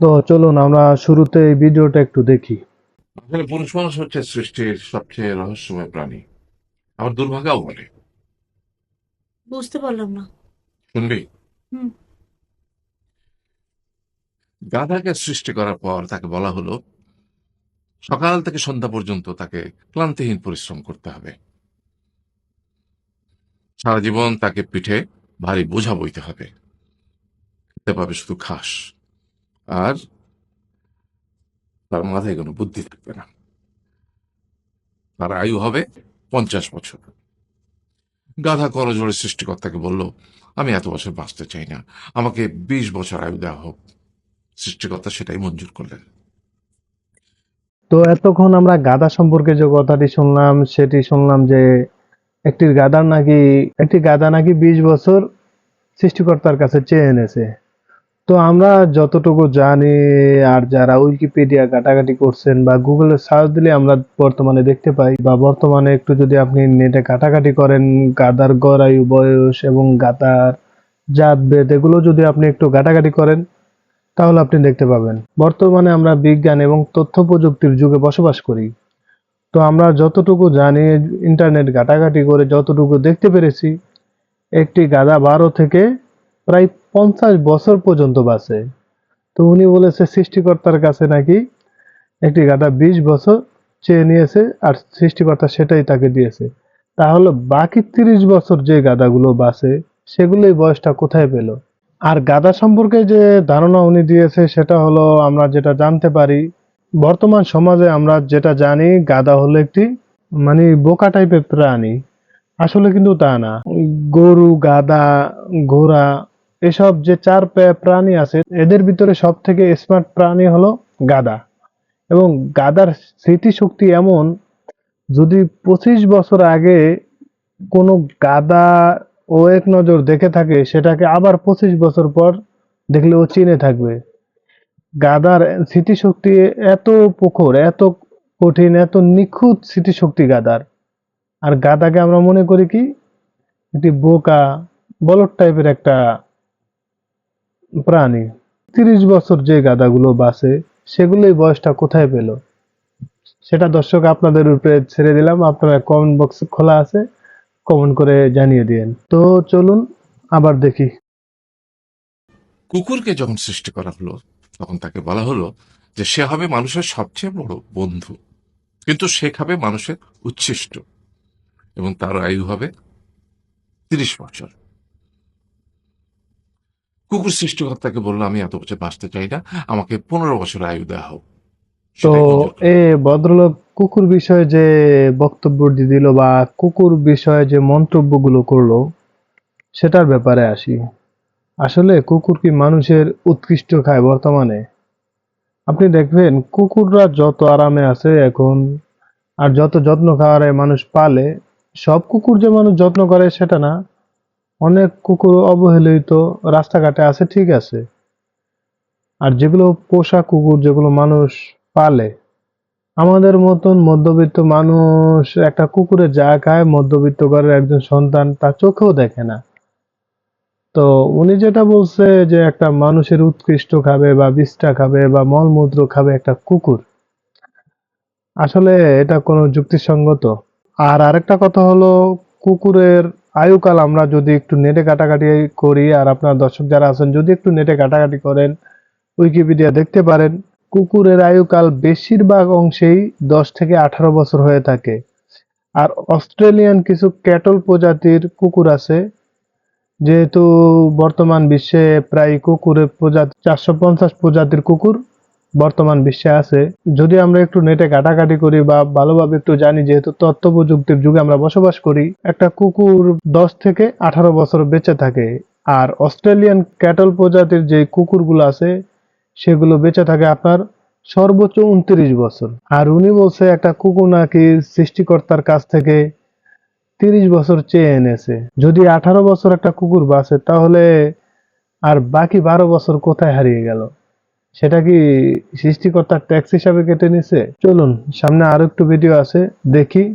তো চলুন আমরা শুরুতে এই ভিডিওটা একটু দেখি। আসলে পুরুষ মানুষ হচ্ছে সৃষ্টির সবচেয়ে রহস্যময় প্রাণী। আবার দুর্ভাগ্যও বলে বুঝতে পারলাম না। শুনবি? হুম। গাধাকে সৃষ্টি করার পর তাকে বলা হলো সকাল থেকে সন্ধ্যা পর্যন্ত তাকে ক্লান্তিহীন পরিশ্রম করতে হবে। সারা জীবন তাকে পিঠে ভারী বোঝা বইতে হবে। খেতে পাবে শুধু ঘাস। আর তার মাথায় কোনো বুদ্ধি থাকবে না। তার আয়ু হবে পঞ্চাশ বছর। গাধা করজোড়ে সৃষ্টিকর্তাকে বলল, আমি এত বছর বাঁচতে চাই না। আমাকে বিশ বছর আয়ু দেওয়া হোক। সৃষ্টিকর্তা সেটাই মঞ্জুর করলেন। তো এতক্ষণ আমরা গাদা সম্পর্কে যে কথাটি শুনলাম, সেটি শুনলাম যে একটি গাদার নাকি, একটি গাদা নাকি বিশ বছর সৃষ্টিকর্তার কাছে চেয়ে এনেছে। তো আমরা যতটুকু জানি, আর যারা উইকিপিডিয়া ঘাটাঘাটি করছেন বা গুগলে সার্চ দিলে আমরা বর্তমানে দেখতে পাই বা বর্তমানে একটু যদি আপনি নেটে ঘাটাঘাটি করেন, গাদার গড় আয়ু বয়স এবং গাদার জাত বেদ এগুলো যদি আপনি একটু ঘাটাঘাটি করেন, তাহলে আপনি দেখতে পাবেন। বর্তমানে আমরা বিজ্ঞান এবং তথ্য প্রযুক্তির যুগে বসবাস করি। তো আমরা যতটুকু জানি ইন্টারনেট ঘাটাঘাটি করে যতটুকু দেখতে পেরেছি, একটি গাদা বারো থেকে প্রায় পঞ্চাশ বছর পর্যন্ত বাঁচে। তো উনি বলেছে, সৃষ্টিকর্তার কাছে নাকি একটি গাধা বিশ বছর চেয়ে নিয়েছে আর সৃষ্টিকর্তা সেটাই তাকে দিয়েছে। তাহলে বাকি তিরিশ বছর যে গাধাগুলো বাঁচে, সেগুলোই বয়সটা কোথায় পেল? আর গাধা সম্পর্কে যে ধারণা উনি দিয়েছে, সেটা হলো আমরা যেটা জানতে পারি, বর্তমান সমাজে আমরা যেটা জানি গাধা হলো একটি মানে বোকা টাইপের প্রাণী। আসলে কিন্তু তা না। গরু গাধা ঘোড়া এসব যে চার প্রাণী আছে, এদের ভিতরে সব থেকে স্মার্ট প্রাণী হলো গাদা। এবং গাদার স্মৃতিশক্তি এমন, যদি পঁচিশ বছর আগে কোনো গাদা ও এক নজর দেখে থাকে, সেটাকে আবার পঁচিশ বছর পর দেখলে ও চিনে থাকবে। গাদার স্মৃতিশক্তি এত প্রখর এত কঠিন, এত নিখুঁত স্মৃতিশক্তি গাদার। আর গাদাকে আমরা মনে করি কি? একটি বোকা, বলদ টাইপের একটা প্রাণী। তিরিশ বছর যে গাদাগুলো বাসে সেগুলোই বয়সটা কোথায় পেল? সেটা দর্শক আপনাদের উপরে ছেড়ে দিলাম। আপনারা কমেন্ট বক্স খোলা আছে কমেন্ট করে জানিয়ে দিন তো চলুন, আবার দেখি। কুকুরকে যখন সৃষ্টি করা হলো, তখন তাকে বলা হলো যে সে হবে মানুষের সবচেয়ে বড় বন্ধু। কিন্তু সে খাবে মানুষের উচ্ছিষ্ট। এবং তার আয়ু হবে তিরিশ বছর। কুকুর সৃষ্টিকর্তাকে বলল আমি এত বছর বাঁচতে চাই না আমাকে পনেরো বছর আয়ু দেওয়া হোক। তো এ ভদ্রলোক কুকুর বিষয়ে যে বক্তব্যটি দিল বা কুকুর বিষয়ে যে মন্তব্যগুলো করল সেটার ব্যাপারে আসি। আসলে কুকুর কি মানুষের উৎকৃষ্ট খায় বর্তমানে? আপনি দেখবেন কুকুররা যত আরামে আছে এখন আর যত যত্ন খাওয়ারে মানুষ পালে সব কুকুর যে মানুষ যত্ন করে সেটা না। অনেক কুকুর অবহেলিত রাস্তাঘাটে আছে, ঠিক আছে। আর যেগুলো পোষা কুকুর, যেগুলো মানুষ পালে, আমাদের মতন মধ্যবিত্ত মানুষ একটা কুকুরে যা খায় মধ্যবিত্ত ঘরের একজন সন্তান তা চোখেও দেখে না। তো উনি যেটা বলছে যে একটা মানুষের উৎকৃষ্ট খাবে বা বিষ্ঠা খাবে বা মলমূত্র খাবে একটা কুকুর, আসলে এটা কোনো যুক্তিসঙ্গত। আর আরেকটা কথা হলো, কুকুরের আয়ুকাল আমরা যদি একটু নেটে কাটাকাটি করি, আর আপনার দর্শক যারা আছেন, যদি একটু নেটে কাটাকাটি করেন উইকিপিডিয়া দেখতে পারেন, কুকুরের আয়ুকাল বেশিরভাগ অংশেই দশ থেকে আঠারো বছর হয়ে থাকে। আর অস্ট্রেলিয়ান কিছু ক্যাটল প্রজাতির কুকুর আছে, যেহেতু বর্তমান বিশ্বে প্রায় কুকুরের প্রজাতি, চারশো পঞ্চাশ প্রজাতির কুকুর। বর্তমান বিশ্বে আছে। যদি আমরা একটু নেটে কাটাকাটি করি বা ভালোভাবে একটু জানি যেহেতু তথ্য প্রযুক্তির যুগে আমরা বসবাস করি, একটা কুকুর দশ থেকে আঠারো বছর বেঁচে থাকে আর অস্ট্রেলিয়ান ক্যাটল প্রজাতির যে কুকুরগুলো আছে, সেগুলো বেঁচে থাকে আপনার সর্বোচ্চ উনত্রিশ বছর। আর উনি বলছে একটা কুকুর নাকি সৃষ্টিকর্তার কাছ থেকে তিরিশ বছর চেয়ে এনেছে। যদি আঠারো বছর একটা কুকুর বাঁচে, তাহলে আর বাকি বারো বছর কোথায় হারিয়ে গেল? সেটা কি সৃষ্টিকর্তার ট্যাক্স হিসাবে কেটে নিছে? চলুন, সামনে আরও একটু ভিডিও আছে, দেখি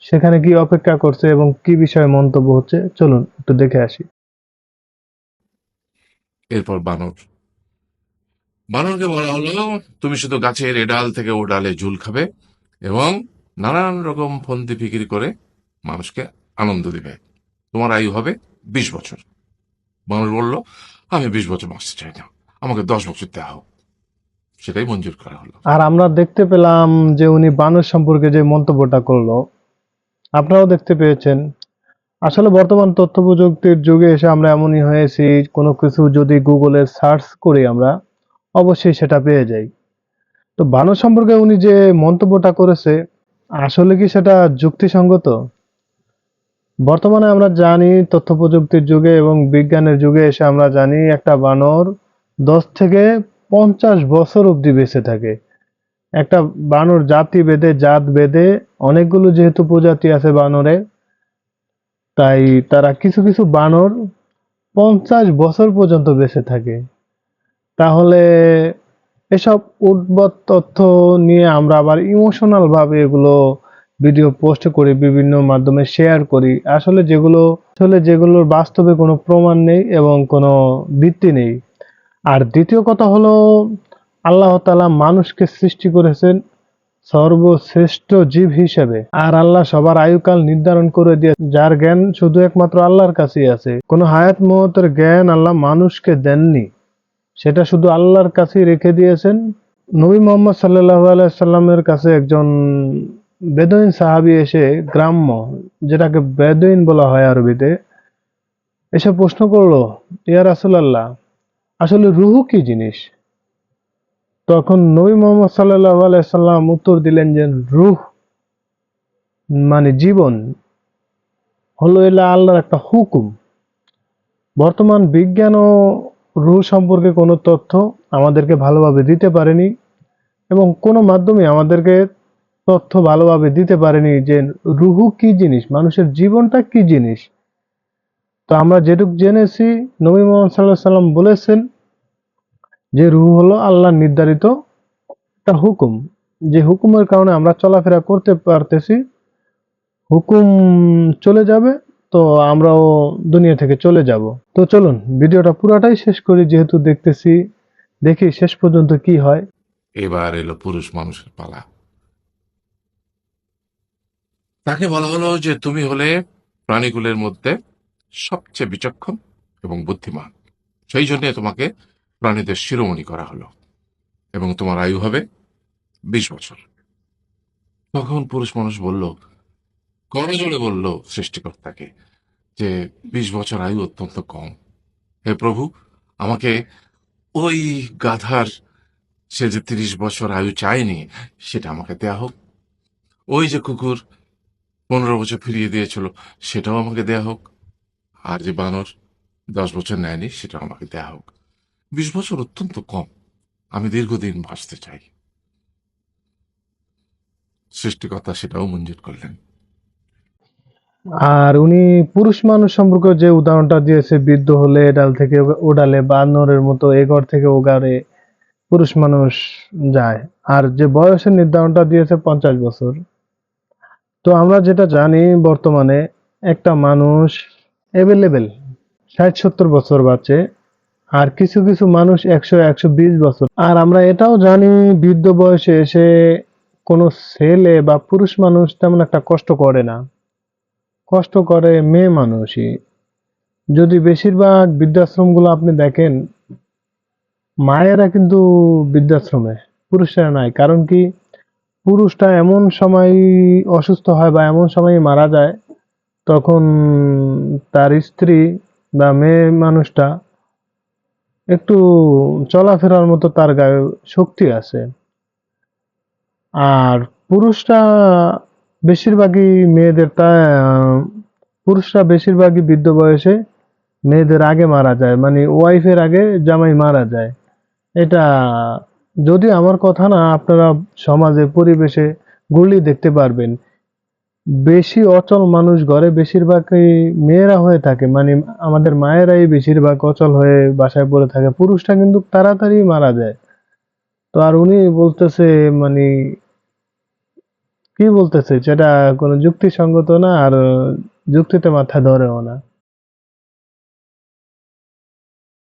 সেখানে কি অপেক্ষা করছে এবং কি বিষয়ে মন্তব্য হচ্ছে। চলুন, একটু দেখে আসি। এরপর বানর। বানরকে বলা হলো, তুমি শুধু গাছের এডাল থেকে ও ডালে ঝুল খাবে এবং নানান রকম ফন্দি ফিকির করে মানুষকে আনন্দ দিবে। তোমার আয়ু হবে বিশ বছর। বানর বলল, আমি বিশ বছর বাঁচতে চাই না। আমাকে দশ বছর দেওয়া হোক। সেটাই মঞ্জুর করা হলো। আর আমরা দেখতে পেলাম যে উনি বানর সম্পর্কে যে মন্তব্যটা করল, আপনারাও দেখতে পেয়েছেন। আসলে বর্তমান তথ্য প্রযুক্তির যুগে এসে আমরা এমনই হয়েছি, কোনো কিছু যদি গুগলে সার্চ করি আমরা, অবশ্যই সেটা পেয়ে যাই। তো বানর সম্পর্কে উনি যে মন্তব্যটা করেছে, আসলে কি সেটা যুক্তিসঙ্গত? বর্তমানে আমরা জানি তথ্য প্রযুক্তির যুগে এবং বিজ্ঞানের যুগে এসে আমরা জানি একটা বানর দশ থেকে পঞ্চাশ বছর অবধি বেঁচে থাকে। একটা বানর জাতি বেদে জাত বেদে অনেকগুলো যেহেতু প্রজাতি আছে বানরে, তাই তারা কিছু কিছু বানর পঞ্চাশ বছর পর্যন্ত বেঁচে থাকে। তাহলে এসব উদ্ভট তথ্য নিয়ে আমরা আবার ইমোশনাল ভাবে এগুলো ভিডিও পোস্ট করি, বিভিন্ন মাধ্যমে শেয়ার করি। আসলে যেগুলো, আসলে যেগুলোর বাস্তবে কোনো প্রমাণ নেই এবং কোনো ভিত্তি নেই। আর দ্বিতীয় কথা হলো, আল্লাহ তালা মানুষকে সৃষ্টি করেছেন সর্বশ্রেষ্ঠ জীব হিসেবে। আর আল্লাহ সবার আয়ুকাল নির্ধারণ করে দিয়ে, যার জ্ঞান শুধু একমাত্র আল্লাহর কাছেই আছে, কোনো হায়াত মহতের জ্ঞান আল্লাহ মানুষকে দেননি। সেটা শুধু আল্লাহর কাছেই রেখে দিয়েছেন। নবী মোহাম্মদ সাল্লাহ আলাইসাল্লামের কাছে একজন বেদইন সাহাবি এসে গ্রাম্য, যেটাকে বেদইন বলা হয় আরবিতে, এসে প্রশ্ন করল, ইয়া রাসূলুল্লাহ আসলে রুহু কি জিনিস? তখন নবী মোহাম্মদ সাল্লাহ আলাইসাল্লাম উত্তর দিলেন যে, রুহ মানে জীবন হলো এলা আল্লাহর একটা হুকুম। বর্তমান বিজ্ঞান ও রুহ সম্পর্কে কোনো তথ্য আমাদেরকে ভালোভাবে দিতে পারেনি এবং কোনো মাধ্যমে আমাদেরকে তথ্য ভালোভাবে দিতে পারেনি যে, রুহু কি জিনিস? মানুষের জীবনটা কি জিনিস? তো আমরা যেটুকু জেনেছি, নবী মোহাম্মদ সাল্লাহ সাল্লাম বলেছেন যে রুহ হলো আল্লাহ নির্ধারিত একটা হুকুম। যে হুকুমের কারণে আমরা চলাফেরা করতে পারতেছি, হুকুম চলে যাবে, তো আমরাও দুনিয়া থেকে চলে যাব। তো চলুন, ভিডিওটা পুরাটাই শেষ করি, যেহেতু দেখতেছি, দেখি শেষ পর্যন্ত কি হয়। এবার এলো পুরুষ মানুষের পালা। তাকে বলা হলো যে তুমি হলে প্রাণীগুলোর মধ্যে সবচেয়ে বিচক্ষণ এবং বুদ্ধিমান। সেই জন্য তোমাকে প্রাণীদের শিরোমণি করা হলো এবং তোমার আয়ু হবে বিশ বছর। তখন পুরুষ মানুষ বলল করজোড়ে বলল সৃষ্টিকর্তাকে যে বিশ বছর আয়ু অত্যন্ত কম। হে প্রভু, আমাকে ওই গাধার সে যে তিরিশ বছর আয়ু চায়নি, সেটা আমাকে দেয়া হোক। ওই যে কুকুর পনেরো বছর ফিরিয়ে দিয়েছিল, সেটাও আমাকে দেয়া হোক। আর যে বানর দশ বছর নেয়নি, সেটা আমাকে দেয়া হোক। বিশ বছর অত্যন্ত কম। আমি দীর্ঘদিন বাঁচতে চাই। সৃষ্টিকর্তা সেটাও মঞ্জুর করলেন। আর উনি পুরুষ মানুষ সম্পর্কে যে উদাহরণটা দিয়েছে, বৃদ্ধ হলে এ ডাল থেকে ও ডালে বানরের মতো এ ঘর থেকে ও পুরুষ মানুষ যায়। আর যে বয়সের নির্ধারণটা দিয়েছে, পঞ্চাশ বছর। তো আমরা যেটা জানি বর্তমানে, একটা মানুষ অ্যাভেলেবেল ষাট, সত্তর বছর বাঁচে। আর কিছু কিছু মানুষ একশো একশো বিশ বছর। আর আমরা এটাও জানি, বৃদ্ধ বয়সে এসে কোনো ছেলে বা পুরুষ মানুষ তেমন একটা কষ্ট করে না। কষ্ট করে মেয়ে মানুষই। যদি বেশিরভাগ বৃদ্ধাশ্রমগুলো আপনি দেখেন, মায়েরা কিন্তু বৃদ্ধাশ্রমে, পুরুষরা নাই। কারণ কি, পুরুষটা এমন সময় অসুস্থ হয় বা এমন সময় মারা যায় তখন তার স্ত্রী বা মেয়ে মানুষটা একটু চলাফেরার মতো তার গায়ে শক্তি আছে। আর পুরুষরা বেশিরভাগই মেয়েদের তা পুরুষরা বেশিরভাগই বৃদ্ধ বয়সে মেয়েদের আগে মারা যায় মানে ওয়াইফের আগে জামাই মারা যায়। এটা যদি আমার কথা না, আপনারা সমাজে, পরিবেশে গুলি দেখতে পারবেন। বেশি অচল মানুষ ঘরে বেশিরভাগই মেয়েরা হয়ে থাকে। মানে আমাদের মায়েরাই বেশিরভাগ অচল হয়ে বাসায় পড়ে থাকে। পুরুষটা কিন্তু তাড়াতাড়ি মারা যায়। তো আর উনি বলতেছে মানে কি বলতেছে? যেটা কোনো যুক্তিসঙ্গত না, আর যুক্তিতে মাথা ধরেও না।